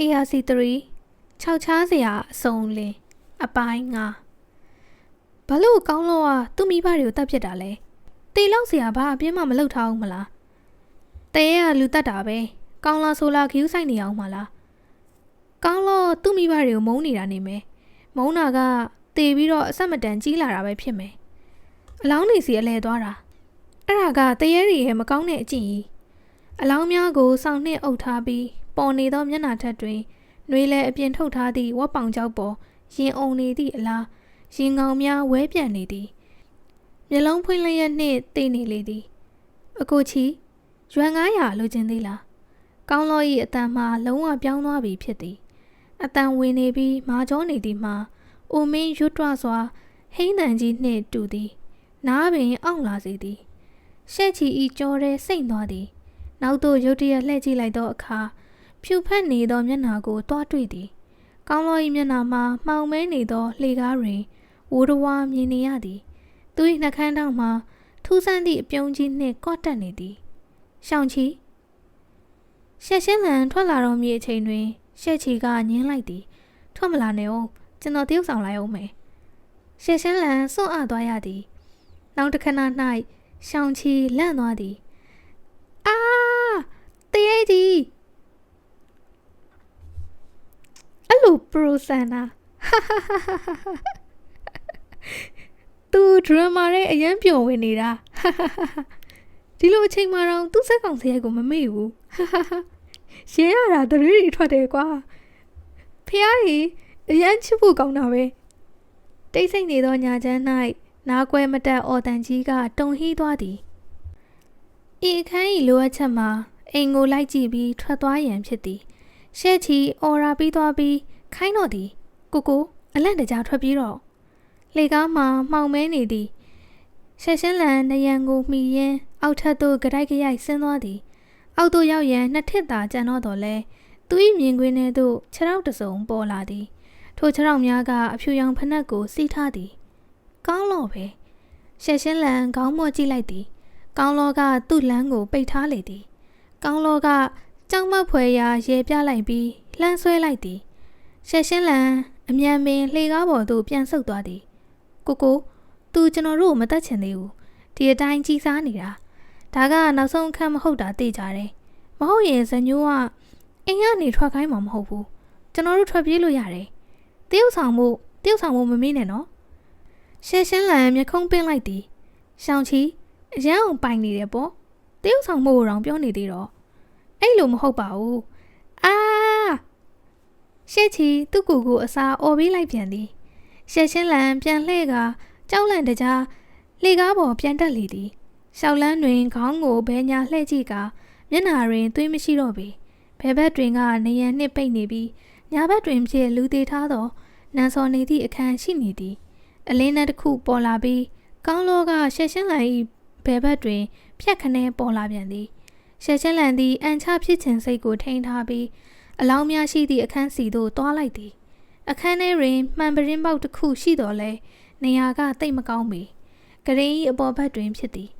ARC3 6ချားစရာအစုံလင်အပိုင်း9ဘာလို့ကောင်းလို့ကသူ့မိဘတွေကိုတတ်ဖြစ်တာလဲတေလောက်စရာဘာအပြင်းမှမလုပ်ထားအောင်မလားတဲရလူတတ်တာပဲကောင်းလားဆိုလားခ ्यू ဆိုင်နေအောင်မလားကောင်းလို့သူ့မိဘတွေကိုမုန်းနေတာနေမယ်မုန်းတာကတေပြီးတော့အဆက်မတန်ကြီးလာတာပဲဖြစ်မယ်အလောင်းနေစီအလဲသွားတာအဲ့ဒါကတရေရီရဲ့မကောင်းတဲ့အကျင့်ကြီးအလောင်းများကိုစောင့်နှင့်အုပ်ထားပြီး ပေါ်နေသောမျက်နှာထက်တွင်နှွေးလဲအပြင်ထုတ်ထားသည့်ဝက်ပောင်ကြောက်ပေါ်ရင်အုံနေသည့်အလားရင်ကောင်များဝဲပြန်နေသည်မျက်လုံးဖွင့်လျက်နှင့်တိတ်နေလေသည်အကိုချီရွမ်900လိုချင်သေးလားကောင်းလော၏အတန်မှလုံးဝပြောင်းသွားပြီဖြစ်သည်အတန်ဝင်နေပြီးမာကြောနေသည်မှာအိုမင်းရွတ်တွစွာဟိန်းတန်ကြီးနှင့်တူသည်နားပင်အောင့်လာစေသည်ရှက်ချီဤကြောရဲစိတ်သွားသည်နောက်သို့ရုတ်တရက်လှည့်ကြည့်လိုက်သောအခါ ဖြူဖက်နေသောမျက်နှာကိုတွားတွေ့သည်။ကောင်းလော၏မျက်နှာမှာမှောင်မဲနေသောလှေကားတွင်ဝိုးတဝါမြင်နေရသည်။သူ၏နှာခမ်းထောင်မှာထူးဆန်းသည့်အပြုံးကြီးနှင့်ကော့တက်နေသည်။ရှောင်းချီရှက်ရှင်းလန်ထွက်လာတော်မူအချိန်တွင်ရှက်ချီကညင်းလိုက်သည်။ထွက်မလာနဲ့အောင်ကျွန်တော်တယောက်ဆောင်လိုက်အောင်မယ်။ရှက်ရှင်းလန်စွန့်အပ်သွားရသည်။နောက်တစ်ခဏ၌ရှောင်းချီလန့်သွားသည်။အာတရေကြီး အဲ့လိုပရိုဆန်တာသူဒရမာရဲ့အရန်ပျော်ဝင်နေတာဒီလိုအချိန်မှတော့သူ့စက်ကောင်စရိုက်ကိုမမေ့ဘူးရဲရတာတရီတွေထွက်တယ်ကွာဖះကြီးအရန်ချစ်ဖို့ကောင်းတာပဲတိတ်ဆိတ်နေသောညာချမ်း၌နားကွဲမတက်အော်တန်ကြီးကတုံဟီးသွားသည်ဤအခန်း၏လိုအပ်ချက်မှာအိမ်ကိုလိုက်ကြည့်ပြီးထွက်သွားရန်ဖြစ်သည် ရှဲချီအော်ရာပြီးသွားပြီးခိုင်းတော့သည်ကိုကိုအလန့်တကြားထွက်ပြေးတော့လေကားမှာမှောင်မဲနေသည်ရှက်ရှင်းလန်နယံကိုမှီရင်းအောက်ထပ်သို့ကြိုက်ကြိုက်ဆင်းသွားသည်အောက်သို့ရောက်ရန်နှစ်ထစ်သာကျန်တော့တော်လဲသူ၏မြင်ကွင်းထဲသို့ခြေထောက်တစုံပေါ်လာသည်ထိုခြေထောက်များကအဖြူရောင်ဖနက်ကိုစီးထားသည်ကောင်းတော့ပဲရှက်ရှင်းလန်ခေါင်းမော့ကြည့်လိုက်သည် ကောင်းလောကသူ့လမ်းကိုပိတ်ထားလေသည် ကောင်းလောက ကြောင်မဖွယ်ရာရေပြလိုက်ပြီးလှမ်းဆွဲလိုက်သည်ရှက်ရှင်းလန်အမြန်ပင်လှေကားပေါ်သို့ပြန်ဆုတ်သွားသည်ကိုကိုသူကျွန်တော်တို့ကိုမတတ်ချင်သေးဘူးဒီအတိုင်းကြီးစားနေတာဒါကနောက်ဆုံးအခန်းမဟုတ်တာသိကြတယ်မဟုတ်ရင်ဇညိုးကအင်းကနေထွက်ခိုင်းမှာမဟုတ်ဘူးကျွန်တော်တို့ထွက်ပြေးလို့ရတယ်တရုတ်ဆောင်မှုတရုတ်ဆောင်မှုမမေ့နဲ့နော်ရှက်ရှင်းလန်မျက်ခုံးပင်းလိုက်သည်ရှောင်းချီအရန်အောင်ပိုင်နေတယ်ပေါ့တရုတ်ဆောင်မှုကိုတော့ပြောနေသေးတော့ အဲ့လိုမဟုတ်ပါဘူးအာရှက်ချီသူ့ကိုယ်ကိုအစာအော်ပေးလိုက်ပြန်သည်ရှက်ချင်းလန်ပြန်လှဲ့ကကြောက်လန့်တကြားလေကားပေါ်ပြန်တက်လေသည်ရှောက်လန်းတွင်ခေါင်းကိုဘဲညာလှဲ့ကြည့်ကမျက်နှာတွင်သွေးမရှိတော့ပေဘဲဘက်တွင်ကနေရန်နှစ်ပိတ်နေပြီးညာဘက်တွင်ဖြင့်လူသေးထားသောနန်စော်နေသည့်အခန်းရှိနေသည်အလင်းနဲ့တစ်ခုပေါ်လာပြီးကောင်းလောကရှက်ရှင်းလန်၏ဘဲဘက်တွင်ဖြတ်ခနဲပေါ်လာပြန်သည် ရှက်ရှင်းလန်သည်အန်ချဖြစ်ခြင်းစိတ်ကိုထိန်းထားပြီးအလောင်းများရှိသည့်အခန်းစီသို့တွားလိုက်သည်အခန်းထဲတွင်မှန်ပရင်းပေါက်တစ်ခုရှိတော်လဲနေရာကတိတ်မကောင်းပေဂရင်း၏အပေါ်ဘက်တွင်ဖြစ်သည်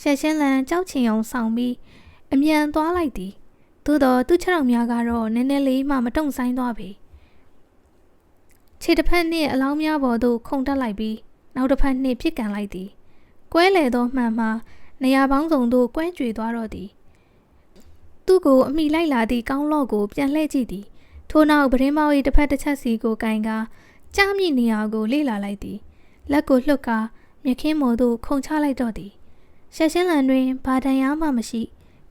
ရှက်ရှင်းလန်ကြောက်ချင်အောင်ဆောင်ပြီးအမြန်သွားလိုက်သည်သို့တော့သူ့ခြေထောက်များကတော့နည်းနည်းလေးမှမတုံဆိုင်သွားပေခြေတစ်ဖက်နှင့်အလောင်းများပေါ်သို့ခုန်တက်လိုက်ပြီးနောက်တစ်ဖက်နှင့်ပြစ်ကန်လိုက်သည်ကွဲလေသောမှန်မှာနေရာပေါင်းစုံသို့ကွဲကြွေသွားတော့သည် သူ့ကိုအမိလိုက်လာသည့်ကောင်းလော့ကိုပြန်လှည့်ကြည့်သည်ထို့နောက်ပရင်းမောက်၏တစ်ဖက်တစ်ချက်စီကိုကင်ကာကြားမြင့်နေရာကိုလေ့လာလိုက်သည်လက်ကိုလှုပ်ကာမြခင်းမော်သို့ခုန်ချလိုက်တော့သည်ရှက်ရှင်းလန်တွင်ဘာတန်ရမှမရှိ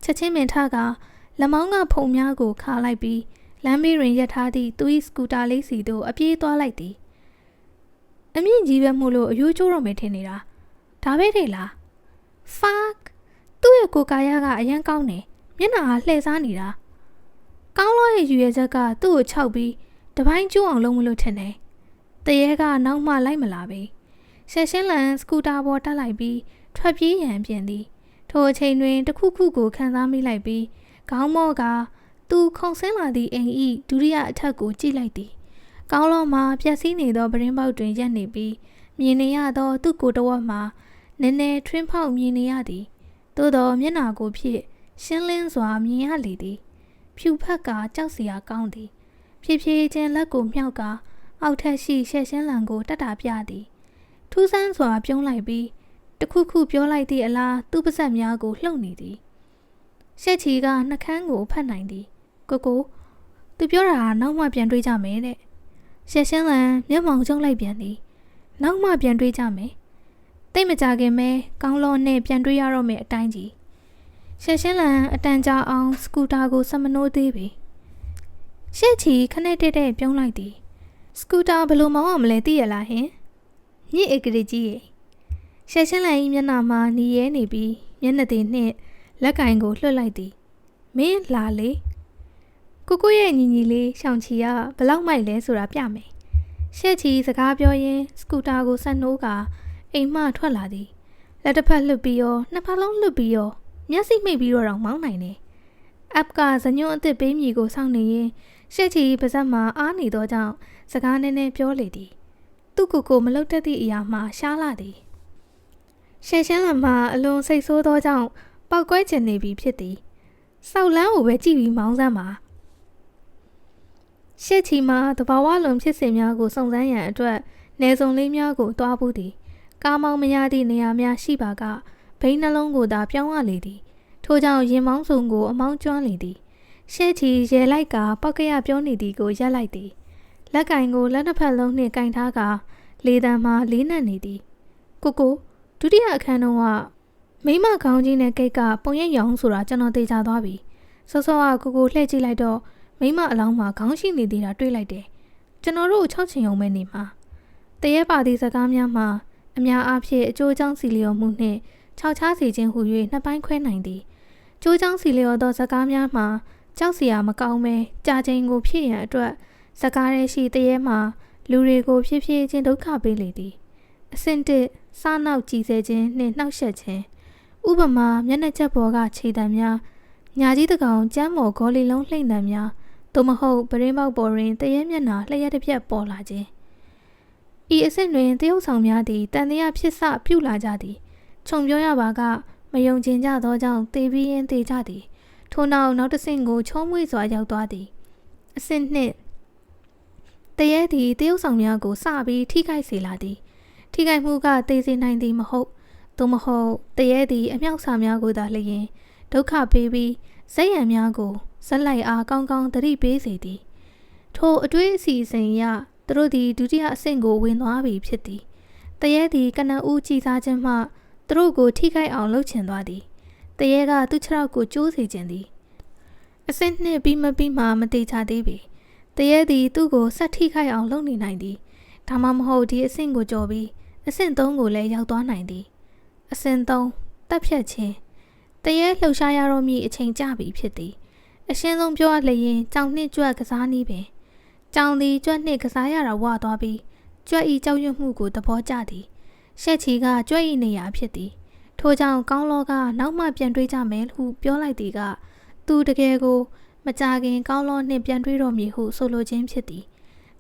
ချက်ချင်းပင်ထကလက်မောင်းကဖုံများကိုခါလိုက်ပြီးလမ်းဘေးတွင်ရပ်ထားသည့်သူ၏စကူတာလေးစီသို့အပြေးသွားလိုက်သည်အမြင့်ကြီးပဲမို့လို့အယိုးကျိုးတော့မယ်ထင်နေတာဒါပဲတဲ့လား fuck သူ့ရဲ့ကိုကာယကအရန်ကောင်းတယ် မျက်နှာကလှည့်စားနေတာကောင်းလို့ရဲ့ယူရချက်ကသူ့ကိုခြောက်ပြီးတပိုင်းကျိုးအောင်လုံးမလို့ထင်တယ်တရေကနောက်မှလိုက်မလာပေရှက်ရှင်းလန်စကူတာပေါ်တက်လိုက်ပြီးထွက်ပြေးရန်ပြင်သည်ထိုအချိန်တွင်တခုခုကိုခံစားမိလိုက်ပြီးခေါင်းမော့ကသူခုံဆင်းလာသည့်အိမ်ဤဒုတိယအထက်ကိုကြည့်လိုက်သည်ကောင်းလုံးမှာပြက်စီးနေသောပရင်းပေါက်တွင်ရက်နေပြီးမြင်နေရသောသူ့ကိုယ်တော်မှာနည်းနည်းထွင်းဖောက်မြင်နေရသည်သို့သောမျက်နာကိုဖြင့် ရှင်းလင်းစွာမြင်ရလေသည်ဖြူဖက်ကကြောက်စရာကောင်းသည် ဖြည်းဖြည်းချင်းလက်ကိုမြှောက်ကအောက်ထက်ရှိရှက်ရှင်းလန်ကိုတက်တာပြသည်ထူးဆန်းစွာပြုံးလိုက်ပြီးတခုခုပြောလိုက်သည့်အလားသူ့ပါဇက်များကိုလှုပ်နေသည်ရှက်ချီကနှကန်းကိုဖတ်နိုင်သည်ကိုကိုသူပြောတာကနောက်မှပြန်တွေးကြမယ်တဲ့ရှက်ရှင်းလန်မျက်မှောင်ကျုံလိုက်ပြန်သည်နောက်မှပြန်တွေးကြမယ်တိတ်မကြခင်မဲကောင်းလောနဲ့ပြန်တွေးရတော့မယ်အတိုင်းကြီး ရှက်ရှင်းလန်အတန်ကြာအောင်စကူတာကိုစမနိုးသေးပြီရှက်ချီခနဲ့တက်တက်ပြုံးလိုက်သည်စကူတာဘယ်လိုမောင်းအောင်မလဲသိရလားဟင်ညစ်ဧကလေးကြီးရေရှက်ရှင်းလန်၏မျက်နှာမှာနီရဲနေပြီးမျက်နှာသေးနှင့်လက်ကင်ကိုလွှတ်လိုက်သည်မင်းလာလေကိုကိုရဲ့ညီညီလေးရှောင်ချီကဘလောက်မိုက်လဲဆိုတာပြမယ်ရှက်ချီစကားပြောရင်းစကူတာကိုဆက်နှိုးကအိမ်မှထွက်လာသည်လက်တစ်ဖက်လှုပ်ပြီးရောနှစ်ဖက်လုံးလှုပ်ပြီးရော မျက်စိမှိတ်ပြီးတော့တောင်မောင်းနိုင်တယ်အပ်ကဇညွန့်အစ်စ်ပေးမြည်ကိုစောင့်နေရင်ရှက်ချီပါဇက်မှာအားနေသောကြောင့်စကားနည်းနည်းပြောလေသည် သူ့ကိုယ်ကိုမလုတ်တတ်သည့်အရာမှရှားလာသည်ရှယ်ရှင်းလန်မှာအလွန်စိတ်ဆိုးသောကြောင့်ပောက်ကွဲကျင်နေပြီဖြစ်သည်စောက်လန်းကိုပဲကြည့်ပြီးမောင်းစမ်းပါရှက်ချီမှာတဘာဝလွန်ဖြစ်စဉ်များကိုစုံစမ်းရန်အတွက်နေစုံလေးများကိုတွားပူးသည်ကားမောင်းမရသည့်နေရာများရှိပါက ဘိန်းနှလုံးကိုသာပြောင်းရလေသည်ထို့ကြောင့်ရင်မောင်းစုံကိုအမောင်းကျွမ်းလေသည်ရှဲချီရဲလိုက်ကပောက်ကရပြောနေသည်ကိုရက်လိုက်သည်လက်ကင်ကိုလက်နှစ်ဖက်လုံးနှင့်ကင်ထားကလေတံမှာလေးနက်နေသည်ကိုကိုဒုတိယအခန်းတုန်းကမိမခေါင်းကြီးနဲ့ကိတ်ကပုံရိပ်ရောင်ဆိုတာကျွန်တော်သိကြသွားပြီစောစောကကိုကိုလှည့်ကြည့်လိုက်တော့မိမအလောင်းမှာခေါင်းရှိနေသေးတာတွေ့လိုက်တယ်ကျွန်တော်တို့၆ချင်ုံပဲနေမှာတရေပါသည့်စကားများမှာအများအားဖြင့်အကျိုးကြောင့်စီလျော်မှုနှင့် ခြောက်ခြားစီခြင်းဟူ၍နှစ်ပိုင်းခွဲနိုင်သည်ကျိုးကြောင့်စီလျော်သောစကားများမှာကြောက်စရာမကောင်းပဲကြာချိန်ကိုဖြစ်ရန်အတွက်စကားရဲရှိတရေမှာလူတွေကိုဖြည်းဖြည်းချင်းဒုက္ခပေးလေသည်အဆင့်တစ်စားနောက်ကြည်စဲခြင်းနှင့်နှောက်ယှက်ခြင်းဥပမာမျက်နှာချက်ပေါ်ကခြေတံများညာကြီးတကောင်ကျမ်းမော်ဂေါ်လီလုံးလှိမ့်တံများသို့မဟုတ်ပရင်းပေါက်ပေါ်တွင်တရဲမျက်နှာလျှက်တစ်ပြက်ပေါ်လာခြင်းဤအဆင့်တွင်တရုတ်ဆောင်များသည်တန်တရားဖြစ်စပြုလာကြသည် ခြုံပြောရပါကမယုံကျင်ကြသောကြောင့်တေပြီးရင်တေကြသည်ထို့နောက်နောက်တစ်ဆင့်ကိုချုံးမွေ့စွာရောက်သွားသည်အဆင့်နှစ်တရဲသည်တရုတ်ဆောင်များကိုစပြီးထိခိုက်စေလာသည် ထိခိုက်မှုကသေစေနိုင်သည်မဟုတ်သို့မဟုတ်တရဲသည်အမြောက်စာများကိုသာလျင်ဒုက္ခပေးပြီးဇက်ရံများကိုဇက်လိုက်အားကောင်းကောင်းသတိပေးစေသည်ထိုအတွေ့အစီအစဉ်အရသူတို့သည်ဒုတိယအဆင့်ကိုဝင်သွားပြီဖြစ်သည်တရဲသည်ကနဦးကြည်စားခြင်းမှ သူတို့ကိုထိခိုက်အောင်လှုပ်ချင်သွားသည်တရဲကသူ့ခြေထောက်ကိုကျိုးစေခြင်းသည်အဆင့်နှစ်ပြီးမပြီးမှမတိချသေးပြီတရဲသည်သူ့ကိုဆက်ထိခိုက်အောင်လုပ်နေနိုင်သည်ဒါမှမဟုတ်ဒီအဆင့်ကိုကြော်ပြီးအဆင့်သုံးကိုလည်းရောက်သွားနိုင်သည်အဆင့်သုံးတက်ဖြတ်ခြင်းတရဲလှုပ်ရှားရတော့မည်အချိန်ကြပြီဖြစ်သည်အရှင်းဆုံးပြောရလျင်ကြောင်နှစ်ကြွက်ကစားနည်းပင်ကြောင်သည်ကြွက်နှင့်ကစားရတာဝသွားပြီးကြွက်ဤကြောက်ရွံ့မှုကိုသဘောကျသည် ရှက်ချီကကြွက်ဤနေရာဖြစ်သည်ထို့ကြောင့်ကောင်းလောကနောက်မှပြန်တွေးကြမယ်ဟုပြောလိုက်သည်ကသူတကယ်ကို မကြခင်ကောင်းလောနှင့်ပြန်တွေးတော်မူဟုဆိုလိုခြင်းဖြစ်သည်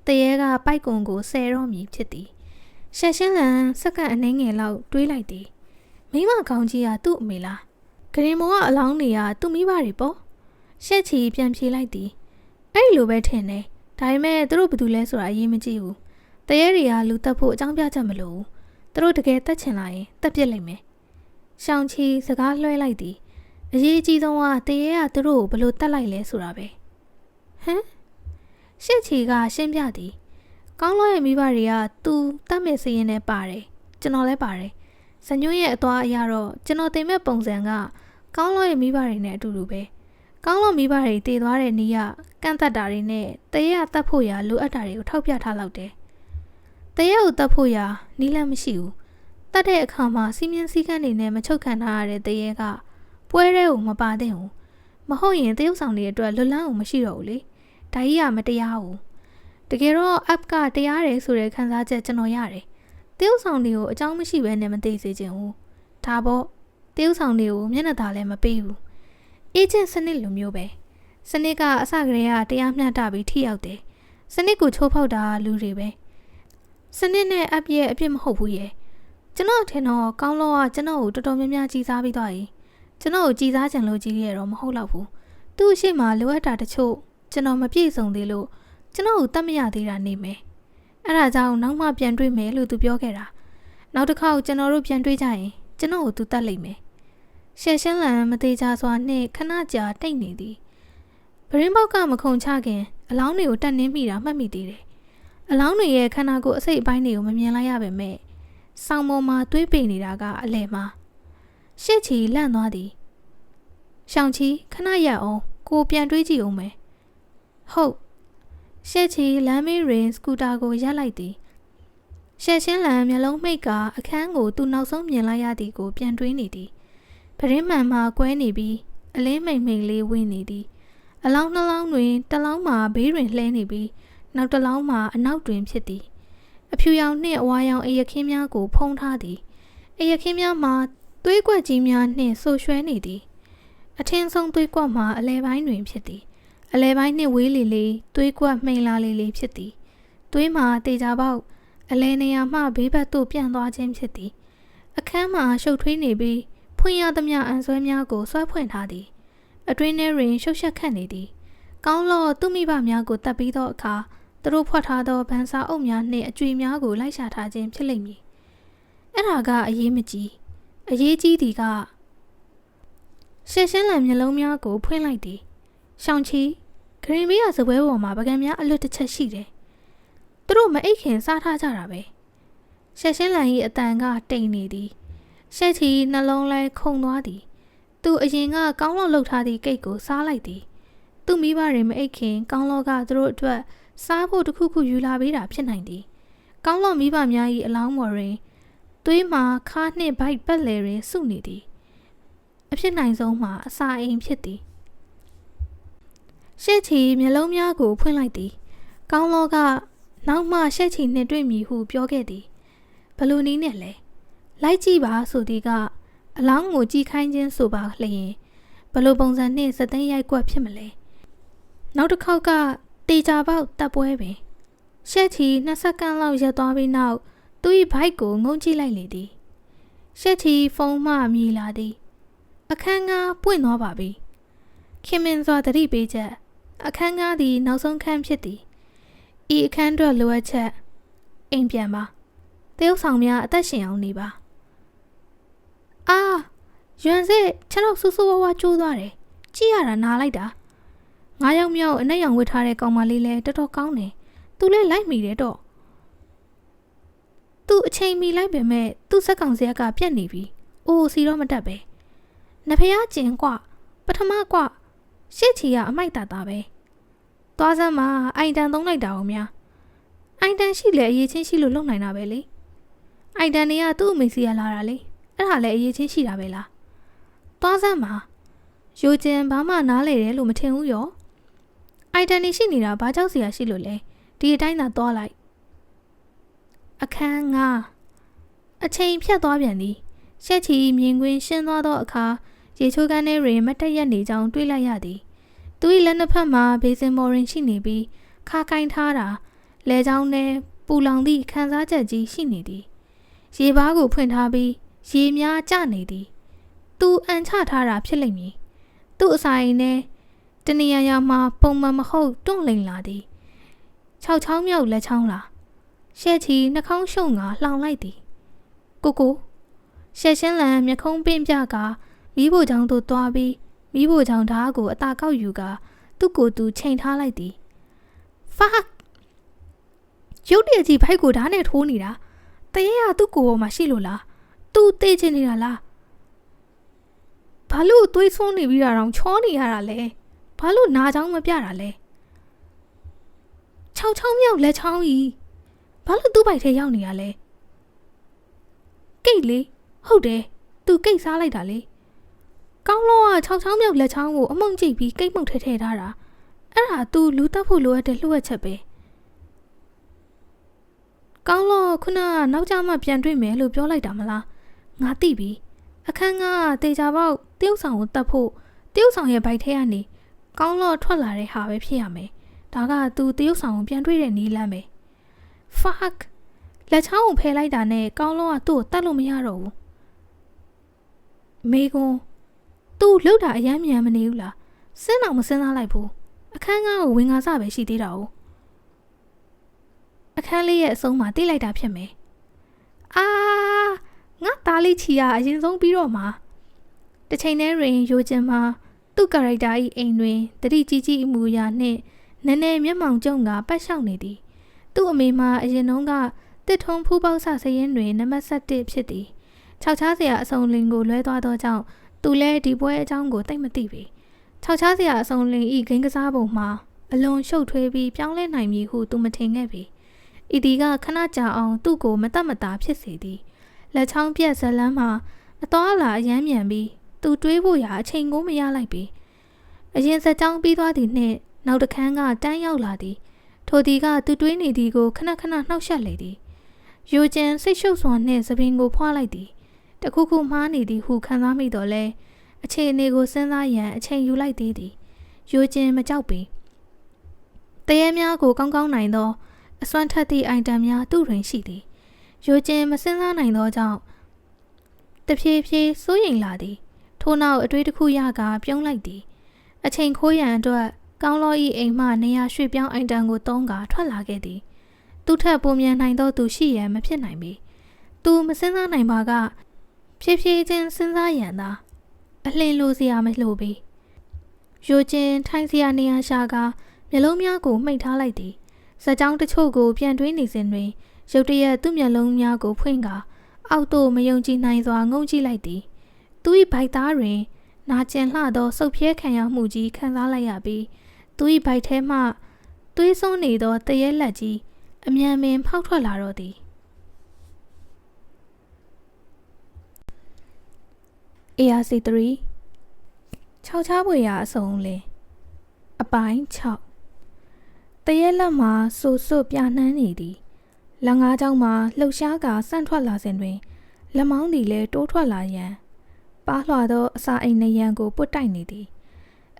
တရေကပိုက်ကုံကိုဆယ်တော်မူဖြစ်သည်ရှက်ရှင်းလန်စက္ကန့်အနှင်းငယ်လောက်တွေးလိုက်သည်မိမကောင်းကြီးကသူ့အမေလားဂရင်မောကအလောင်းနေရသူ့မိဘတွေပေါ့ရှက်ချီပြန်ပြေးလိုက်သည်အဲ့လိုပဲထင်တယ်ဒါပေမဲ့သူတို့ဘာတူလဲဆိုတာအရေးမကြီးဘူးတရေတွေကလူတက်ဖို့အကြောင်းပြချက်မလို့ သူတို့တကယ်တက်ချင်လာရင်တက်ပြစ်လိုက်မယ်ရှောင်းချီစကားလွှဲလိုက်သည်အရေးကြီးဆုံးကတရေကသူတို့ကိုဘလို့တက်လိုက်လဲဆိုတာပဲဟမ်ရှစ်ချီကရှင်းပြသည်ကောင်းလို့ရဲ့မိဘတွေကသူတတ်မဲ့စရင်နဲ့ပါတယ်ကျွန်တော်လည်းပါတယ်ဇညွန့်ရဲ့အသွားအရတော့ကျွန်တော်တင်မဲ့ပုံစံကကောင်းလို့ရဲ့မိဘတွေနဲ့အတူတူပဲကောင်းလို့မိဘတွေတည်သွားတဲ့နေရကန့်သက်တာတွေနဲ့တရေကတတ်ဖို့ရလိုအပ်တာတွေကိုထောက်ပြထားလောက်တယ် တရေကိုတတ်ဖို့ရနီးလန့်မရှိဘူးတတ်တဲ့အခါမှာစီမင်းစည်းကမ်းတွေနဲ့မချုပ်ခံထားရတဲ့တရေကပွဲတဲ့ကိုမပါတဲ့ဘူးမဟုတ်ရင်တရုတ်ဆောင်တွေအတွက်လွတ်လန်းအောင်မရှိတော့ဘူးလေဒါကြီးကမတရားဘူးတကယ်တော့ app ကတရားတယ်ဆိုတဲ့ခံစားချက်ကျွန်တော်ရတယ်တရုတ်ဆောင်တွေကိုအကြောင်းမရှိဘဲနဲ့မသိစေချင်ဘူးဒါပေါ့တရုတ်ဆောင်တွေကိုမျက်နှာသာလည်းမပေးဘူးအေဂျင့်စနစ်လိုမျိုးပဲစနစ်ကအစကတည်းကတရားမျှတပြီးထိရောက်တယ်စနစ်ကိုချိုးဖောက်တာလူတွေပဲ စနစ်နဲ့ app ရဲ့အပြစ်မဟုတ်ဘူးရဲ့ကျွန်တော်ထင်တော့ကောင်းလို့ကကျွန်တော်ကိုတော်တော်များများကြီးစားပြီးသွားရင်ကျွန်တော်ကိုကြည်စားချင်လို့ကြီးရတော့မဟုတ်တော့ဘူးသူ့အရှိမလိုအပ်တာတချို့ကျွန်တော်မပြည့်စုံသေးလို့ကျွန်တော်ကိုတတ်မရသေးတာနေမယ်အဲ့ဒါကြောင့်နောက်မှပြန်တွေ့မယ်လို့သူပြောခဲ့တာနောက်တစ်ခါကျွန်တော်တို့ပြန်တွေ့ကြရင်ကျွန်တော်ကိုသူတတ်လိမ့်မယ်ရှယ်ရှင်းလန်မသေးကြစွာနှင့်ခဏကြာတိတ်နေသည်ဗရင်ပေါက်ကမခုန်ချခင်အလောင်းတွေကိုတက်နှင်းမိတာမှတ်မိသေးတယ် အလောင်းတွေရဲ့ခန္ဓာကိုယ်အစိတ်အပိုင်းတွေကိုမမြင်လိုက်ရပါနဲ့ဆောင်းပေါ်မှာသွေးပိန်နေတာကအလဲမှာရှစ်ချီလန့်သွားသည်ရှောင်းချီခဏရက်အောင်ကိုပြန်တွေးကြည့်အောင်မယ်ဟုတ်ရှက်ချီလမ်းမေးရင်စကူတာကိုရပ်လိုက်သည်ရှက်ရှင်းလန်မျက်လုံးမိတ်ကအခန်းကိုသူနောက်ဆုံးမြင်လိုက်ရသည်ကိုပြန်တွေးနေသည်ပရင်းမှန်မှကွဲနေပြီးအလင်းမိန်မိန်လေးဝင်နေသည်အလောင်းနှလောင်းတွင်တစ်လောင်းမှာဘေးတွင်လှဲနေပြီး နောက်တစ်လောင်းမှာအနောက်တွင်ဖြစ်သည်အဖြူရောင်နှင့်အဝါရောင်အယခင်းများကိုဖုံးထားသည်အယခင်းများမှာသွေးကွက်ကြီးများနှင့်ဆူရွှဲနေသည်အထင်းဆုံးသွေးကွက်မှာအလဲပိုင်းတွင်ဖြစ်သည်အလဲပိုင်းနှင့်ဝေးလီလေးသွေးကွက်မှိန်လာလေးလေးဖြစ်သည်သွေးမှာတေချာပေါက်အလဲနေရာမှဘေးဘက်သို့ပြန့်သွားခြင်းဖြစ်သည်အခန်းမှာရှုပ်ထွေးနေပြီးဖွင့်ရသမျှအန်ဆွဲများကိုဆွဲဖွင့်ထားသည်အတွင်းထဲတွင်ရှုပ်ရှက်ခတ်နေသည်ကောင်းလော့သူမိဘများကိုတတ်ပြီးသောအခါ သူတို့ဖွက်ထားသောဗန်စာအုပ်များနှင့်အကြွေများကိုလိုက်ရှာထားခြင်းဖြစ်လိမ့်မည်အဲ့ဒါကအရေးမကြီးအရေးကြီးသည်ကရှက်ရှင်းလန်မျက်လုံးများကိုဖွင့်လိုက်သည်ရှောင်းချီဂရင်ဘေးရစပွဲပေါ်မှာပကံများအလွတ်တစ်ချက်ရှိတယ်သူတို့မအိတ်ခင်စားထားကြတာပဲရှက်ရှင်းလန်၏အတန်ကတိမ်နေသည်ရှက်ချီနှလုံးလဲခုန်သွားသည်သူအရင်ကကောင်းလောက်လှုပ်ထားသည့်ကိတ်ကိုစားလိုက်သည်သူ့မိဘတွေမအိတ်ခင်ကောင်းလောကသူတို့အတွက် စားဖို့တခုခုယူလာပေးတာဖြစ်နိုင်သည်ကောင်းလောမိဘများ၏အလောင်းပေါ်တွင်သွေးမှာခါနှင့်ဗိုက်ပက်လေတွင်စုနေသည်အဖြစ်နိုင်ဆုံးမှာအစာအိမ်ဖြစ်သည်ရှက်ချီမျက်လုံးများကိုဖွင့်လိုက်သည်ကောင်းလောကနောက်မှရှက်ချီနှင့်တွေ့မည်ဟုပြောခဲ့သည်ဘလူနီးနဲ့လဲလိုက်ကြည့်ပါဆိုသည်ကအလောင်းကိုကြည့်ခိုင်းခြင်းဆိုပါလျင်ဘလို့ပုံစံနှင့်စသိမ်းရိုက်ကွက်ဖြစ်မလဲနောက်တစ်ခေါက်က တေချာပေါက်တပ်ပွဲပင်ရှက်ချီနှစ်စက္ကန့်လောက်ရပ်သွားပြီးနောက်သူ၏ဘိုက်ကိုငုံကြည့်လိုက်လေသည်ရှက်ချီဖုန်းမှမြည်လာသည် အခန်းကားပွင့်သွားပါပြီခင်မင်စွာတတိပေးချက် အခန်းကားသည်နောက်ဆုံးခန်းဖြစ်သည်ဤအခန်းအတွက်လိုအပ်ချက်အိမ်ပြန်ပါတရုတ်ဆောင်များအသက်ရှင်အောင်နေပါအာရွံစစ်ခြေထောက်ဆူဆူဝါးဝါကျိုးသွားတယ်ကြည့်ရတာနားလိုက်တာ ငါးယောက်မြောက်အနက်ရောင်ဝတ်ထားတဲ့ကောင်မလေးလဲတော်တော်ကောင်းတယ်သူလဲလိုက်မိတယ်တော့သူအချိန်မီလိုက်ပေမဲ့သူ့စက်ကောင်စရက်ကပြက်နေပြီအိုးစီတော့မတက်ပဲနဖျားကျင်ကွပထမကွရှစ်ချီကအမိုက်တာတာပဲသွားစမ်းမှာအိုင်တန်သုံးလိုက်တာအောင်များအိုင်တန်ရှိလေအရေးချင်းရှိလို့လုံနိုင်တာပဲလေအိုင်တန်တွေကသူ့အမေစီကလာတာလေအဲ့ဒါလည်းအရေးချင်းရှိတာပဲလားသွားစမ်းမှာယူကျင်ဘာမှနားလေတယ်လို့မထင်ဘူးရော အိုင်တန်နေရှိနေတာဘာကြောက်စရာရှိလို့လဲဒီအတိုင်းသာသွားလိုက်အခန်းငါအချိန်ဖြတ်သွားပြန်သည်ရှက်ချီမြင်ကွင်းရှင်းသွားသောအခါရေချိုးကန်းထဲတွင်မတက်ရက်နေကြောင်းတွေးလိုက်ရသည်သူ၏လက်နှစ်ဖက်မှာဘေးစင်မော်ရင်ရှိနေပြီးခါကိုင်းထားတာလဲချောင်းနဲ့ပူလောင်သည့်ခံစားချက်ကြီးရှိနေသည်ရေဘားကိုဖွင့်ထားပြီးရေများကျနေသည်သူအန်ချထားတာဖြစ်လိမ့်မည်သူ့အစာအိမ်နဲ့ တနေရာရာမှာပုံမှန်မဟုတ်တွန့်လိန်လာသည်၆ချောင်းမြောက်လက်ချောင်းလာရှက်ချီနှာခေါင်းရှုံငါလှောင်လိုက်သည်ကိုကိုရှက်ရှင်းလန်မျက်ခုံးပင့်ပြကမီးဖို့ချောင်းသို့သွားပြီးမီးဖို့ချောင်းဓားကိုအသာကောက်ယူကသူ့ကိုယ်သူချိန်ထားလိုက်သည် fuck ရုတ်တရက်ကြီးဘိုက်ကိုဓားနဲ့ထိုးနေတာတရေကသူ့ကိုယ်ပေါ်မှာရှိလို့လားသူတေးချင်နေတာလားဘာလို့သွေးဆွနေပြီးတာတော့ချောနေရတာလဲ ဘာလို့နာချောင်းမပြတာလဲ6ချောင်းမြောက်လက်ချောင်းကြီးဘာလို့သူ့ဘိုက်ထဲရောက်နေရလဲကိတ်လေဟုတ်တယ်သူကိတ်စားလိုက်တာလေကောင်းလုံးက6ချောင်းမြောက်လက်ချောင်းကိုအမုံကြည့်ပြီးကိတ်မှုတ်ထဲထည့်ထားတာအဲ့ဒါသူလူတက်ဖို့လိုအပ်တဲ့လှုပ်ချက်ပဲကောင်းလို့ခုနကနောက်ကျမှပြန်တွေ့မယ်လို့ပြောလိုက်တာမလားငါသိပြီအခန်းကတေချာပေါက်တရုတ်ဆောင်ကိုတတ်ဖို့တရုတ်ဆောင်ရဲ့ဘိုက်ထဲကနေ ကောင်းလို့ထွက်လာတဲ့ဟာပဲဖြစ်ရမယ်ဒါကသူတရုတ်ဆောင်ကိုပြန်တွေ့တဲ့နီးလမ်းပဲ fuck လက်ချောင်းကိုဖယ်လိုက်တာနဲ့ကောင်းလုံးကသူ့ကိုတတ်လို့မရတော့ဘူးမေကွန်သူ့လှုပ်တာအယမ်းမြန်မနေဘူးလားစဉ်းတော့မစဉ်းစားလိုက်ဘူးအခန်းကားကိုဝင်ကားစပဲရှိသေးတာ哦အခန်းလေးရဲ့အဆုံးမှာတိလိုက်တာဖြစ်မယ်အာငါသားလေးချီရအရင်ဆုံးပြီးတော့မှာတစ်ချိန်တည်းတွင်ယိုကျင်မှာ သူ့ကာရိုက်တာ၏အိမ်တွင်တတိကြီးကြီးအမူအရာနှင့်နည်းနည်းမျက်မှောင်ကျုံကပတ်လျှောက်နေသည်သူ့အမေမှာအရင်တုန်းကတစ်ထုံဖူးပေါက်ဆစရင်တွင်နံပါတ်7ဖြစ်သည်ခြောက်ချားစရာအစုံလင်ကိုလွဲသွားသောကြောင့်သူလည်းဒီပွဲအကြောင်းကိုသိမသိပေခြောက်ချားစရာအစုံလင်ဤဂိမ်းကစားပုံမှာအလွန်ရှုပ်ထွေးပြီးပြောင်းလဲနိုင်မည်ဟုသူမထင်ခဲ့ပေဤဒီကခဏကြာအောင်သူ့ကိုမတတ်မတာဖြစ်စေသည်လက်ချောင်းပြက်ဇလန်းမှာအသွားအလာအယမ်းမြန်ပြီး သူတွေးဖို့ရာအချိန်ကိုမရလိုက်ပေအရင်စက်ကြောင်းပြီးသွားသည်နှင့်နောက်တစ်ခန်းကတန်းရောက်လာသည်ထိုဒီကသူတွေးနေသည်ကိုခဏခဏနှောက်ယှက်လေသည်ယိုကျန်စိတ်ရှုပ်စွာနှင့်သပင်ကိုဖွာလိုက်သည်တခုခုမှားနေသည်ဟုခံစားမိတော့လဲအခြေအနေကိုစဉ်းစားရန်အချိန်ယူလိုက်သေးသည်ယိုကျင်မကြောက်ပေတရေများကိုကောင်းကောင်းနိုင်သောအစွမ်းထက်သည့်အိုင်တမ်များသူ့တွင်ရှိသည်ယိုကျင်မစဉ်းစားနိုင်သောကြောင့်တဖြည်းဖြည်းစိုးရိမ်လာသည် ထို့နောက်အတွေးတစ်ခုရကပြုံးလိုက်သည်အချိန်ခိုးရန်အတွက်ကောင်းလောဤအိမ်မှနေရာရွှေ့ပြောင်းအိုင်တန်ကိုတုံးကထွက်လာခဲ့သည်သူထက်ပုံမြန်နိုင်သောသူရှိရန်မဖြစ်နိုင်ပေသူမစဉ်းစားနိုင်ပါကဖြည်းဖြည်းချင်းစဉ်းစားရန်သာအလှင်လိုစရာမလိုပေယိုကျင်ထိုင်စရာနေရာရှာကမျက်လုံးများကိုမှိတ်ထားလိုက်သည်ဇက်ကြောင်းတချို့ကိုပြန်တွင်းနေစဉ်တွင်ရုတ်တရက်သူ့မျက်လုံးများကိုဖွင့်ကာအောက်သို့မယုံကြည်နိုင်စွာငုံကြည့်လိုက်သည် သူ၏ဗိုက်သားတွင်နာကျင်လှသောစုပ်ပြဲခံရမှုကြီးခံစားလိုက်ရပြီးသူ၏ဗိုက်ထဲမှသွေးစွန်းနေသောတရဲလက်ကြီးအမြန်ပင်ဖောက်ထွက်လာတော့သည် ARC3 6ချားပွေရာအစုံလင်အပိုင်း6တရဲလက်မှာဆူဆွတ်ပြနှမ်းနေသည်လက်ငါးချောင်းမှာလှုပ်ရှားကဆန့်ထွက်လာစဉ်တွင်လက်မောင်းသည်လည်းတိုးထွက်လာရန် ပါလွှာသောအစာအိမ်နရံကိုပုတ်တိုက်နေသည်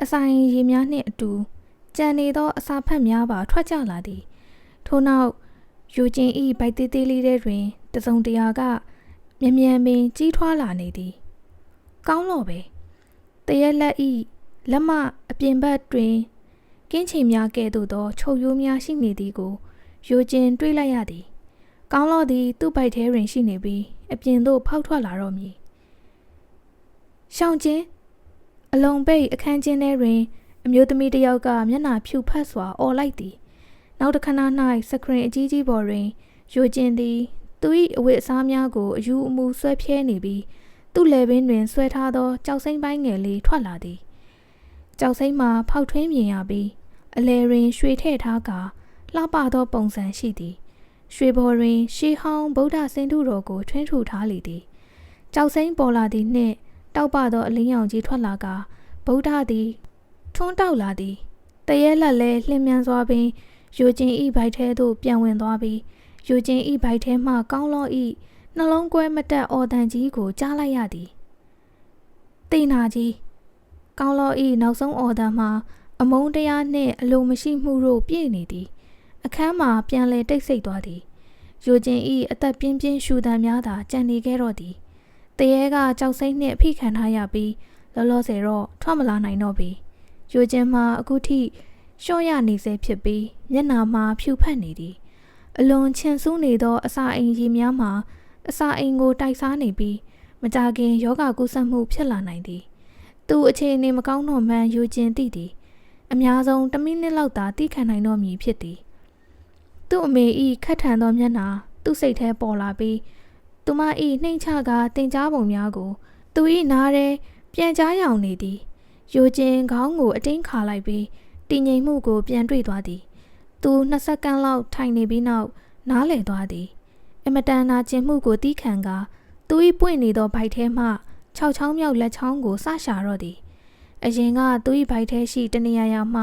အစာအိမ်ရေများနှင့်အတူကြံနေသောအစာဖက်များပါထွက်ကြလာသည်ထို့နောက်ယူကျင်ဤဗိုက်သေးသေးလေးတွေတွင်တစုံတရာကမြ мян ပင်ကြီးထွားလာနေသည်ကောင်းတော့ပဲတရက်လက်ဤလက်မအပြင်ဘက်တွင်ကင်းချိန်များကဲ့သို့သောချုပ်ရိုးများရှိနေသည်ကိုယူကျင်တွေးလိုက်ရသည် ကောင်းတော့သည်သူ့ဗိုက်ထဲတွင်ရှိနေပြီးအပြင်သို့ဖောက်ထွက်လာတော့မည် ရှောင်းချင်းအလုံးပိတ်အခန်းချင်းထဲတွင် အမျိုးသမီးတစ်ယောက်ကမျက်နှာဖြူဖတ်စွာអော်လိုက်သည်နောက်တစ်ခဏ၌စခရင်အကြီးကြီးပေါ်တွင်ယိုကျင်သည်သူ၏အဝတ်အစားများကိုအယူအမူဆွဲဖြဲနေပြီးသူ့လယ်ပင်တွင်ဆွဲထားသောကြောက်စိမ့်ပိုင်းငယ်လေးထွက်လာသည်ကြောက်စိမ့်မှာဖောက်ထွင်းမြင်ရပြီးအလဲတွင်ရွှေထည့်ထားကာလှပသောပုံစံရှိသည်ရွှေဘော်တွင်ရှေးဟောင်းဗုဒ္ဓဆင်းထုတော်ကိုထွင်းထူထားလေသည်ကြောက်စိမ့်ပေါ်လာသည်နှင့် တောက်ပသောအလင်းရောင်ကြီးထွက်လာကဗုဒ္ဓသည်ထွန်းတောက်လာသည်တရဲလက်လဲလှင်မြန်စွာပင်ယိုကျင်ဤဘိုက်ထဲသို့ပြန်ဝင်သွားပြီးယိုကျင်ဤဘိုက်ထဲမှကောင်းလောဤနှလုံးကွဲမတက်အော်တန်ကြီးကိုကြားလိုက်ရသည်တိနာကြီးကောင်းလောဤနောက်ဆုံးအော်တန်မှာအမုန်းတရားနှင့်အလိုမရှိမှုတို့ပြည့်နေသည်အခန်းမှာပြန်လဲတိတ်ဆိတ်သွားသည်ယိုကျင်ဤအသက်ပြင်းပြင်းရှူတံများသာကြံနေခဲ့တော့သည် တရေကကြောက်စိမ့်နှင့်ဖိခံထားရပြီးလောလောဆယ်တော့ထွက်မလာနိုင်တော့ပြီယိုကျင်မှာအခုထိရှော့ရနေစေဖြစ်ပြီးမျက်နာမှာဖြူဖက်နေသည်အလွန်ချင်ဆူးနေသောအစာအိမ်ကြီးများမှာအစာအိမ်ကိုတိုက်စားနေပြီးမကြခင်ယောဂကုသမှုဖြစ်လာနိုင်သည်သူအခြေအနေမကောင်းတော့မှန်းယူကျင်သိသည်အများဆုံး10မိနစ်လောက်သာတိခံနိုင်တော့မည်ဖြစ်သည်သူ့အမေဤခက်ထန်သောမျက်နှာသူ့စိတ်ထဲပေါ်လာပြီး သူမဤနှိမ်ချကတင်ကြားပုံများကို သူဤနားထဲပြန်ကြားရောင်နေသည်ယိုကျင်ခေါင်းကိုအတင်းခါလိုက်ပြီးတည်ငြိမ်မှုကိုပြန်တွေ့သွားသည် သူနှစ်စက္ကန့်လောက်ထိုင်နေပြီးနောက်နားလည်သွားသည်အမတန်နာကျင်မှုကိုတီးခံကသူ၏ပွင့်နေသောဗိုက်ထဲမှခြောက်ချောင်းမြောက်လက်ချောင်းကိုစရှာတော့သည်အရင်ကသူ၏ဗိုက်ထဲရှိတနေရာရာမှ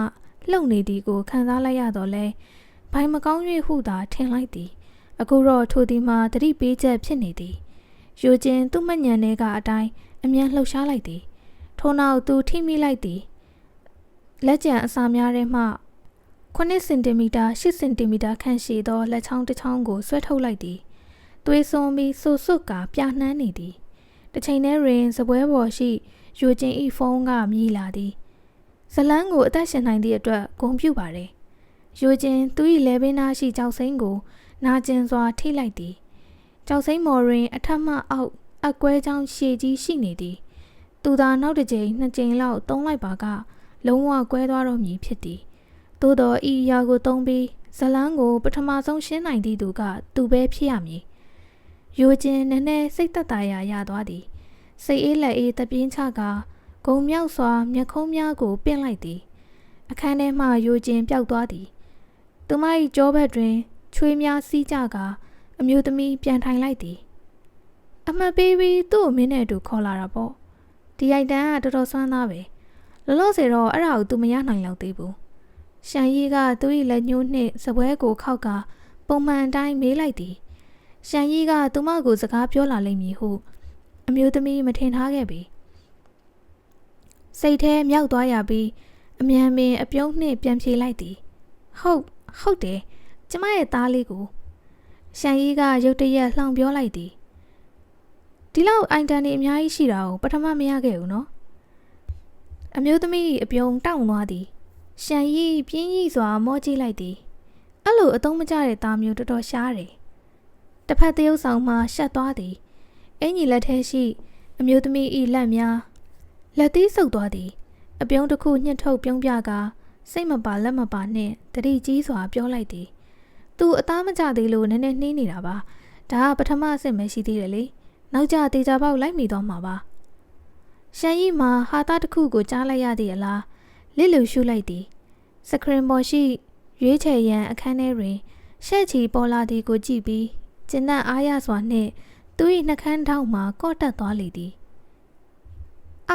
လှုပ်နေသည်ကိုခံစားလိုက်ရတော့လဲဘိုင်မကောင်း၍ဟုသာထင်လိုက်သည် အခုတော့ထိုသည်မှာတတိပေးချက်ဖြစ်နေသည်ယိုကျင်သူ့မညံထဲကအတိုင်းအမြန်လှုပ်ရှားလိုက်သည်ထို့နောက်သူထိမိလိုက်သည်လက်ကျန်အစာများထဲမှ9စင်တီမီတာ10စင်တီမီတာခန့်ရှည်သောလက်ချောင်းတစ်ချောင်းကိုဆွဲထုတ်လိုက်သည်သွေးစွန်းပြီးဆူဆွတ်ကာပြနှမ်းနေသည်တစ်ချိန်တည်းတွင်စပွဲပေါ်ရှိယူကျင်ဤဖုန်းကမြည်လာသည်ဇလန်းကိုအသက်ရှင်နိုင်သည့်အတွက်ဂုဏ်ပြုပါတယ်ယူကျင်သူ၏လဲပင်သားရှိကြောက်စိမ့်ကို နာကျင်စွာထိလိုက်သည်ကြောက်စိမ့်မော်တွင်အထက်မှအောက်အကွဲချောင်းရှည်ကြီးရှိနေသည်သူသာနောက်တစ်ကြိမ်နှစ်ကြိမ်လောက်သုံးလိုက်ပါက လုံးဝကွဲသွားတော့မည်ဖြစ်သည်သို့တော်ဤအရာကိုသုံးပြီးဇလန်းကိုပထမဆုံးရှင်းနိုင်သည့်သူက သူပဲဖြစ်ရမည်ယိုကျင်နည်းနည်းစိတ်သက်သာရာရသွားသည်စိတ်အေးလက်အေးတပြင်းချကဂုံမြောက်စွာမျက်ခုံးများကိုပင့်လိုက်သည် အခန်းထဲမှယိုကျင်ပျောက်သွားသည်သူမ၏ကြောဘက်တွင် ချွေးများစီးကြကအမျိုးသမီးပြန်ထိုင်လိုက်သည်အမှတ်ပေးပြီးသူ့ကိုမင်းနဲ့အတူခေါ်လာတာပေါ့ဒီအိုက်တန်ကတော်တော်ဆွမ်းသားပဲလောလောဆယ်တော့အဲ့ဒါကို तू မရနိုင်လောက်သေးဘူးရှန်ရီကသူ့၏လက်ညှိုးနှင့်စပွဲကိုခောက်ကပုံမှန်အတိုင်းမေးလိုက်သည်ရှန်ရီကသူမကိုစကားပြောလာလိမ့်မည်ဟုအမျိုးသမီးမထင်ထားခဲ့ပြီစိတ်ထဲမြောက်သွားရပြီးအမြန်ပင်အပြုံးနှင့်ပြန်ဖြေလိုက်သည်ဟုတ်ဟုတ်တယ် ကျမရဲ့သားလေးကိုရှန်ရီကရုတ်တရက်လှောင်ပြောလိုက်သည်ဒီလောက်အိုင်တန်နေအများကြီးရှိတာကိုပထမမရခဲ့ဘူးနော်အမျိုးသမီးအပြုံးတောင့်သွားသည်ရှန်ရီပြင်းကြီးစွာမောကြည့်လိုက်သည်အဲ့လိုအသုံးမကျတဲ့သားမျိုးတော်တော်ရှားတယ်တစ်ဖက်သရုပ်ဆောင်မှရှက်သွားသည်အင်ကြီးလက်ထဲရှိ အမျိုးသမီးဤလက်များလက်သီးဆုပ်သွားသည် အပြုံးတစ်ခုညှစ်ထုတ်ပြုံးပြကစိတ်မပါလက်မပါနှင့်တတိကြီးစွာပြောလိုက်သည် သူအသားမကျသေးလို့နည်းနည်းနှီးနေတာပါဒါကပထမအဆင့်ပဲရှိသေးတယ်လေနောက်ကျတေချာပေါက်လိုက်မိတော့မှာပါရှန်ရီမှာဟာသားတစ်ခုကိုကြားလိုက်ရသည်အလားလစ်လူရှုလိုက်သည်စခရင်ပေါ်ရှိရွေးချယ်ရန်အခန်းထဲတွင်ရှက်ချီပေါ်လာသည်ကိုကြည့်ပြီးကျဉ်းအားရစွာနှင့်သူ၏နှကန်းထောက်မှကော့တက်သွားလေသည်အ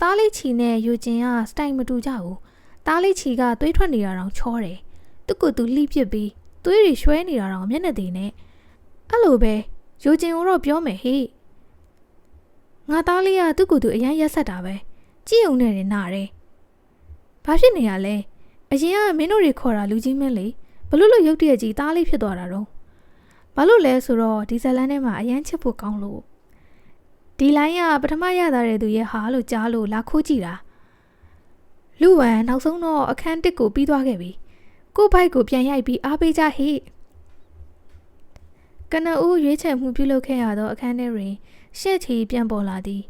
သားလေးချီနဲ့ယူကျင်ကစတိုင်မတူကြဘူးသားလေးချီကသွေးထွက်နေတာတော့ချောတယ်သူကသူလှိပစ်ပြီး သွေးတွေရွှဲနေတာတော့မျက်နှာသေးနဲ့အဲ့လိုပဲယူကျင်ကိုတော့ပြောမယ်ဟေ့ငါသားလေးကသူ့ကိုယ်သူအရန်ရက်ဆက်တာပဲကြည့်ုံနဲ့နေနာတယ်ဘာဖြစ်နေရလဲအရင်ကမင်းတို့တွေခေါ်တာလူကြီးမင်းလေဘလို့လို့ရုတ်တရက်ကြီးသားလေးဖြစ်သွားတာတော့ဘာလို့လဲဆိုတော့ဒီဇလန်ထဲမှာအရန်ချစ်ဖို့ကောင်းလို့ဒီလိုင်းကပထမရတာတဲ့သူရဲ့ဟာလို့ကြားလို့လာခိုးကြည့်တာလူဝမ်နောက်ဆုံးတော့အခန်းတစ်ကိုပြီးသွားခဲ့ပြီ ကို့ဘိုက်ကိုပြန်ရိုက်ပြီးအားပေးကြဟိကနဦးရွေးချယ်မှုပြုလုပ်ခဲ့ရသောအခန်းထဲတွင်ရှက်ချီပြန်ပေါ်လာသည်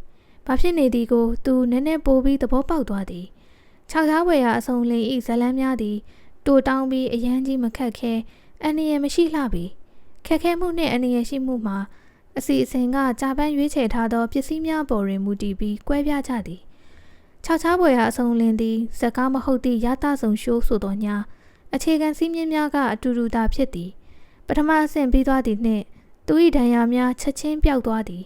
ဘာဖြစ်နေသည်ကိုသူနည်းနည်းပိုပြီးသဘောပေါက်သွားသည်ခြောက်သားဝယ်ရာအစုံလင်ဤဇလန်းများသည်တိုတောင်းပြီးအရန်ကြီးမခက်ခဲအန္တရာယ်မရှိလှပြီခက်ခဲမှုနှင့်အန္တရာယ်ရှိမှုမှာအစီအစဉ်ကကြာပန်းရွေးချယ်ထားသောပစ္စည်းများပေါ်တွင်မူတည်ပြီးကွဲပြားကြသည်ခြောက်ချားပွဲရာအစုံလင်သည်ဇကားမဟုတ်သည့်ရတဆုံရှိုးဆိုသောညာ အခြေခံစည်းမျဉ်းများကအတူတူသာဖြစ်သည် ပထမအဆင့်ပြီးသွားသည်နှင့်သူ၏ဒဏ်ရာများချက်ချင်းပျောက်သွားသည်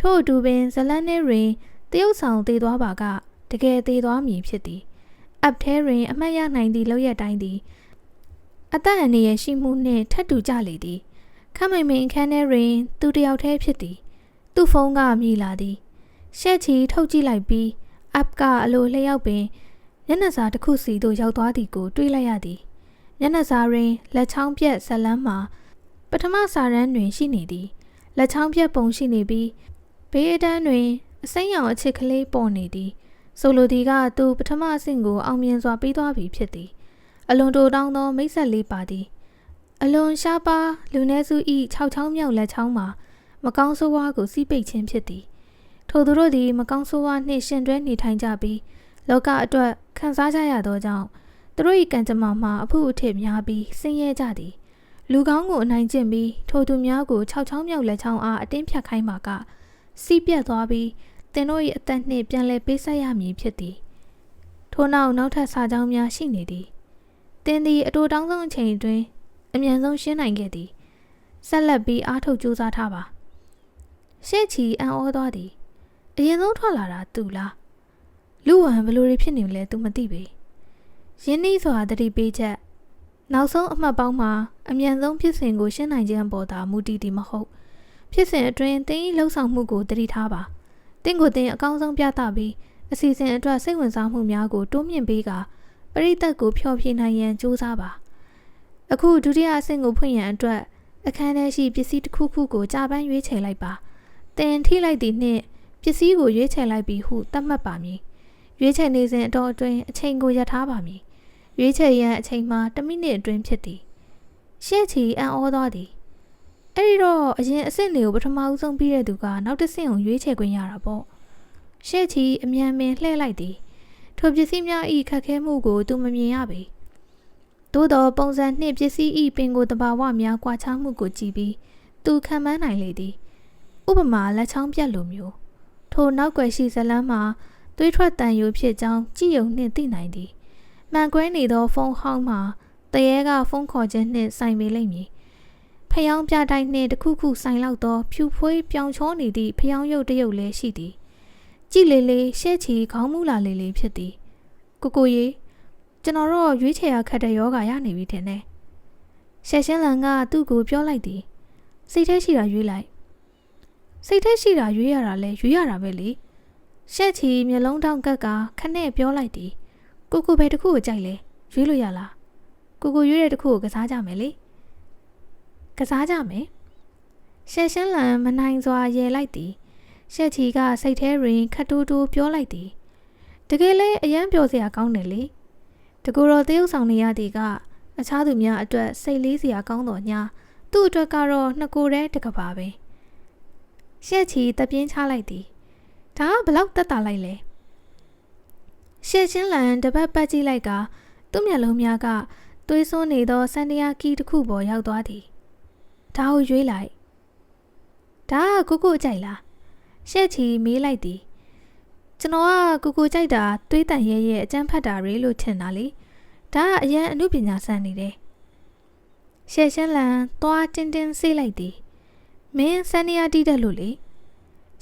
ထို့အတူပင်ဇလန်းနှင့်တွင်တရုတ်ဆောင်သေးသွားပါကတကယ်သေးသွားမည်ဖြစ်သည်အပ်ထဲတွင်အမှတ်ရနိုင်သည့်လောက်ရတိုင်းသည်အသက်အန္တရာယ်ရှိမှုနှင့်ထပ်တူကြလေသည်ခမိုင်မင်အခန်းထဲတွင် သူတယောက်တည်းဖြစ်သည် သူ့ဖုန်းကမြည်လာသည်ရှက်ချီထုတ်ကြည့်လိုက်ပြီးအပ်ကအလိုလျှောက်ပင်မျက်နှာစာတစ်ခုစီသို့ရောက်သွားသည်ကို တွေးလိုက်ရသည် မျက်နှာစာတွင်လက်ချောင်းပြက်ဇလန်းမှာပထမစာရန်တွင်ရှိနေသည်လက်ချောင်းပြက်ပုံရှိနေပြီးဘေးအတန်းတွင်အစိမ်းရောင်အချစ်ကလေးပေါ်နေသည်ဆိုလိုသည်ကသူပထမအဆင့်ကိုအောင်မြင်စွာပြီးသွားပြီဖြစ်သည် အလွန်တိုတောင်းသောမိတ်ဆက်လေးပါသည် အလွန်ရှားပါလူနည်းစုဤ6ချောင်းမြောက်လက်ချောင်းမှာမကောင်းဆိုးဝါးကိုစီးပိတ်ခြင်းဖြစ်သည်ထိုသူတို့သည်မကောင်းဆိုးဝါးနှင့်ရှင်တွဲနေထိုင်ကြပြီးလောကအတွက်ခံစားကြရသောကြောင့် သူတို့၏ကံကြမ္မာမှာအဖို့အထစ်များပြီးဆင်းရဲကြသည်လူကောင်းကိုအနိုင်ကျင့်ပြီးထိုသူများကို6ချောင်းမြောက်လက်ချောင်းအားအတင်းဖြတ်ခိုင်းပါကစီးပြတ်သွားပြီးသင်တို့၏အသက်နှင့်ပြန်လည်ပေးဆက်ရမည်ဖြစ်သည်ထို့နောက်နောက်ထပ်စာကြောင်းများရှိနေသည်သင်သည်အတူတောင်းဆုံးအချိန်တွင်အမြန်ဆုံးရှင်းနိုင်ခဲ့သည်ဆက်လက်ပြီးအားထုတ်ကြိုးစားထားပါရှေ့ချီအံ့ဩသွားသည်အရင်ဆုံးထွက်လာတာသူလားလူဝံဘလို့တွေဖြစ်နေလဲသူမသိပေ ရင်းနှီးစွာတတိပေးချက်နောက်ဆုံးအမှတ်ပေါင်းမှာအမြန်ဆုံးဖြစ်စဉ်ကိုရှင်းနိုင်ခြင်းပေါ်သာမူတည်သည်မဟုတ်ဖြစ်စဉ်အတွင်းတင်း၏လှုပ်ဆောင်မှုကိုတတိထားပါတင်းကိုတင်းအကောင်းဆုံးပြသပြီးအစီအစဉ်အတွက်စိတ်ဝင်စားမှုများကိုတိုးမြင့်ပေးကပရိသတ်ကိုဖျော်ဖြေနိုင်ရန်ကြိုးစားပါအခုဒုတိယအဆင့်ကိုဖွင့်ရန်အတွက်အခန်းထဲရှိပစ္စည်းတစ်ခုခုကိုကြာပန်းရွေးချယ်လိုက်ပါတင်ထိလိုက်သည့်နှင့်ပစ္စည်းကိုရွေးချယ်လိုက်ပြီးဟုသတ်မှတ်ပါမည်ရွေးချယ်နေစဉ်အတော်အတွင်းအချိန်ကိုရထားပါမည် ရွေးချယ်ရန်အချိန်မှာ1မိနစ်အတွင်းဖြစ်သည်ရှက်ချီအံ့ဩသွားသည်အဲ့ဒီတော့အရင်အစ်စ်တွေကိုပထမဦးဆုံးပြီးတဲ့သူကနောက်တစ်ဆင့်ကိုရွေးချယ်ခွင့်ရတာပေါ့ရှက်ချီအမြန်ပင်လှည့်လိုက်သည်ထိုပစ္စည်းများဤခက်ခဲမှုကိုသူမမြင်ရပေသို့သောပုံစံနှင့်ပစ္စည်းဤပင်ကိုတဘာဝများကွာခြားမှုကိုကြည့်ပြီးသူခံမှန်းနိုင်လေသည်ဥပမာလက်ချောင်းပြက်လိုမျိုးထိုနောက်ွယ်ရှိဇလန်းမှာသွေးထွက်တန်ယိုဖြစ်ကြောင်းကြည်ယုံနှင့်သိနိုင်သည် မှန်ကွဲနေသောဖုန်းဟောင်းမှာတရေကဖုန်းခေါ်ခြင်းနှင့်ဆိုင်ပေလိမ့်မည်ဖျောင်းပြတိုင်းနှင့်တစ်ခုခုဆိုင်လောက်သောဖြူဖွေးပြောင်ချောနေသည့်ဖျောင်းရုပ်တစ်ရုပ်လည်းရှိသည်ကြည်လေးလေးရှဲချီခေါင်းမူလာလေးလေးဖြစ်သည်ကိုကိုရေကျွန်တော်တော့ရွေးချယ်ရခက်တဲ့ယောဂရနေပြီထင်တယ်ရှက်ရှင်းလန်ကသူ့ကိုပြောလိုက်သည်စိတ်ထဲရှိတာရွေးလိုက်စိတ်ထဲရှိတာရွေးရတာလဲရွေးရတာပဲလေရှက်ချီမျက်လုံးတောင်ကက်ကခနဲ့ပြောလိုက်သည် ကိုကိုပဲတခုကိုကြိုက်လဲရွေးလို့ရလားကိုကိုရွေးတဲ့တခုကိုကစားကြမယ်လေကစားကြမယ်ရှက်ရှင်းလန်မနိုင်စွာရဲလိုက်သည်ရှက်ချီကစိတ်ထဲတွင်ခတ်တိုးတိုးပြောလိုက်သည်တကယ်လဲအယမ်းပျော်စရာကောင်းတယ်လေတကူတော်တရုပ်ဆောင်နေရသည်ကအခြားသူများအတွက်စိတ်လေးစရာကောင်းတော်ညာသူ့အတွက်ကတော့နှစ်ကိုယ်တည်းတကပါပဲရှက်ချီတပြင်းချလိုက်သည်ဒါကဘလောက်တက်တာလိုက်လဲ ရှက်ချင်းလန်တပတ်ပတ်ကြည့်လိုက်ကသူ့မျက်လုံးများကသွေးစွန်းနေသောစန္ဒယာကီတစ်ခုပေါ်ရောက်သွားသည်ဒါကိုရွေးလိုက်ဒါကကိုကိုကြိုက်လားရှက်ချီမေးလိုက်သည်ကျွန်တော်ကကိုကိုကြိုက်တာသွေးတန်ရဲရဲ့အကျန်းဖတ်တာတွေလို့ထင်တာလေဒါကအရန်အမှုပညာဆန်းနေတယ်ရှက်ရှင်းလန်သွားတင်းတင်းဆေးလိုက်သည်မင်းစန္ဒယာတီးတယ်လို့လေ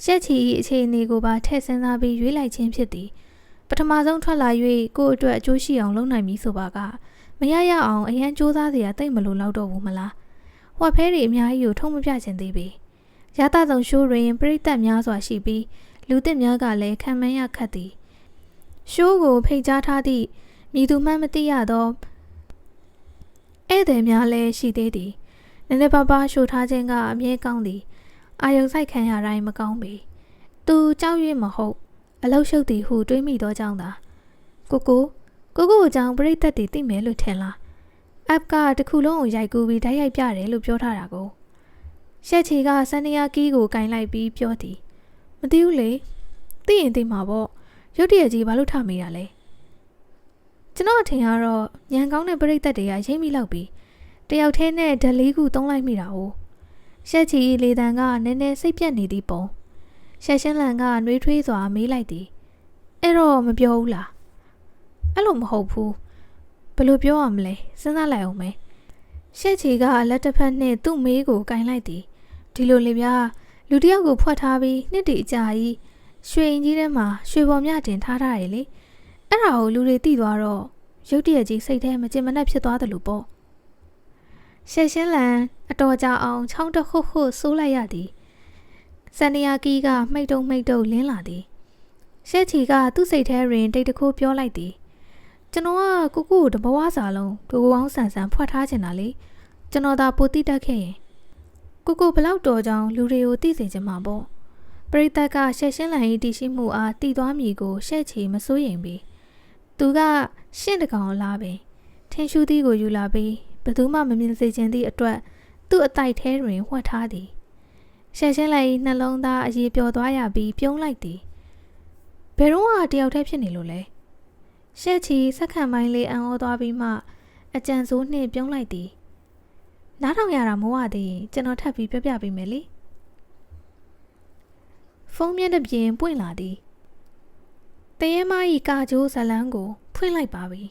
ရှက်ချီ၏အခြေအနေကိုပါထည့်စဉ်းစားပြီးရွေးလိုက်ခြင်းဖြစ်သည် ပထမဆုံးထွက်လာ၍ကို့အတွက်အကျိုးရှိအောင်လုပ်နိုင်ပြီဆိုပါကမရရအောင်အရန်စူးစမ်းစရာတိတ်မလို့လောက်တော့ဘူးမလားဟွက်ဖဲတွေအများကြီးကိုထုံမပြချင်သေးပေရသဆောင်ရှိုးတွင်ပြိသက်များစွာရှိပြီးလူသစ်များကလည်းခံမန်းရခတ်သည်ရှိုးကိုဖိတ်ကြားထားသည့်မိသူမှမသိရသောဧည့်သည်များလည်းရှိသေးသည်နည်းနည်းပါးပါးရှို့ထားခြင်းကအမြဲကောင်းသည်အာယုံဆိုင်ခံရတိုင်းမကောင်းပေသူကြောက်ရွံ့မဟုတ် အလောက်ရှုပ်သည်ဟုတွေးမိသောကြောင့်သာကိုကိုကိုကိုအကြောင်းပြိသက်တွေသိမယ်လို့ထင်လားအပ်ကတခုလုံးကိုရိုက်ကူးပြီးဓာတ်ရိုက်ပြတယ်လို့ပြောထားတာကိုရှက်ချီကစန္ဒယာကီးကိုကင်လိုက်ပြီးပြောသည်မသိဘူးလေသိရင်သိမှာပေါ့ရုတ်တရက်ကြီးဘာလို့ထမိတာလဲကျွန်တော်အထင်ကတော့ညံကောင်းတဲ့ပြိသက်တွေကရိမ့်မိလောက်ပြီးတယောက်တည်းနဲ့ဓလေးခုသုံးလိုက်မိတာ哦ရှက်ချီလေတံကနည်းနည်းစိတ်ပြတ်နေသည်ပုံ ရှက်ရှင်းလန်ကနှွေးထွေးစွာမေးလိုက်သည်အဲ့တော့မပြောဘူးလားအဲ့လိုမဟုတ်ဘူးဘယ်လိုပြောရမလဲစဉ်းစားလိုက်အောင်မယ်ရှက်ချီကလက်တစ်ဖက်နဲ့သူ့မေးကိုကင်လိုက်သည်ဒီလိုလေဗျာလူတယောက်ကိုဖွက်ထားပြီးနှစ်တည်အကြာကြီးရွှေရင်ကြီးထဲမှာရွှေပေါ်မြတင်ထားထားရလေအဲ့ဒါကိုလူတွေသိသွားတော့ရုတ်တရက်ကြီးစိတ်ထဲမကျင်မနှက်ဖြစ်သွားတယ်လို့ပေါ့ရှက်ရှင်းလန်အတော်ကြာအောင်ချောင်းတခုခုဆိုးလိုက်ရသည် စန္ဒယာကီးကမှိတ်တုံမှိတ်တုံလင်းလာသည်ရှက်ချီကသူ့စိတ်ထဲတွင်တိတ်တခုပြောလိုက်သည်ကျွန်တော်ကကိုကိုကိုတဘဝစာလုံးဒိုကိုအောင်ဆန်ဆန်ဖွက်ထားချင်တာလေကျွန်တော်သာပိုတိတက်ခဲ့ရင်ကိုကိုဘလောက်တော်ကြောင်လူတွေကိုသိစေချင်မှာပေါ့ပရိသတ်ကရှက်ရှင်းလန်ရေးတည်ရှိမှုအားတည်သွားမည်ကိုရှက်ချီမစိုးရင်ပြီသူကရှင့်တကောင်လာပင်ထင်းရှူးသီးကိုယူလာပြီးဘယ်သူမှမမြင်စေခြင်းသည့်အတွက်သူ့အတိုက်ထဲတွင်ဝှက်ထားသည် ရှက်ရှင်းလန်ရေးနှလုံးသားအရေးပျော်သွားရပြီးပြုံးလိုက်သည်ဘယ်တော့မှတယောက်တည်းဖြစ်နေလို့လဲရှက်ချီစက္ကန့်ပိုင်းလေးအံ့ဩသွားပြီးမှအကြံစိုးနှင့်ပြုံးလိုက်သည်နားထောင်ရတာမဟုတ်သေးရင်ကျွန်တော်ထပ်ပြီးပြောပြပေးမယ်လေဖုန်းမျက်နှာပြင်ပွင့်လာသည်တရေမကြီးကာကျိုးဇလန်းကိုဖွင့်လိုက်ပါပြီ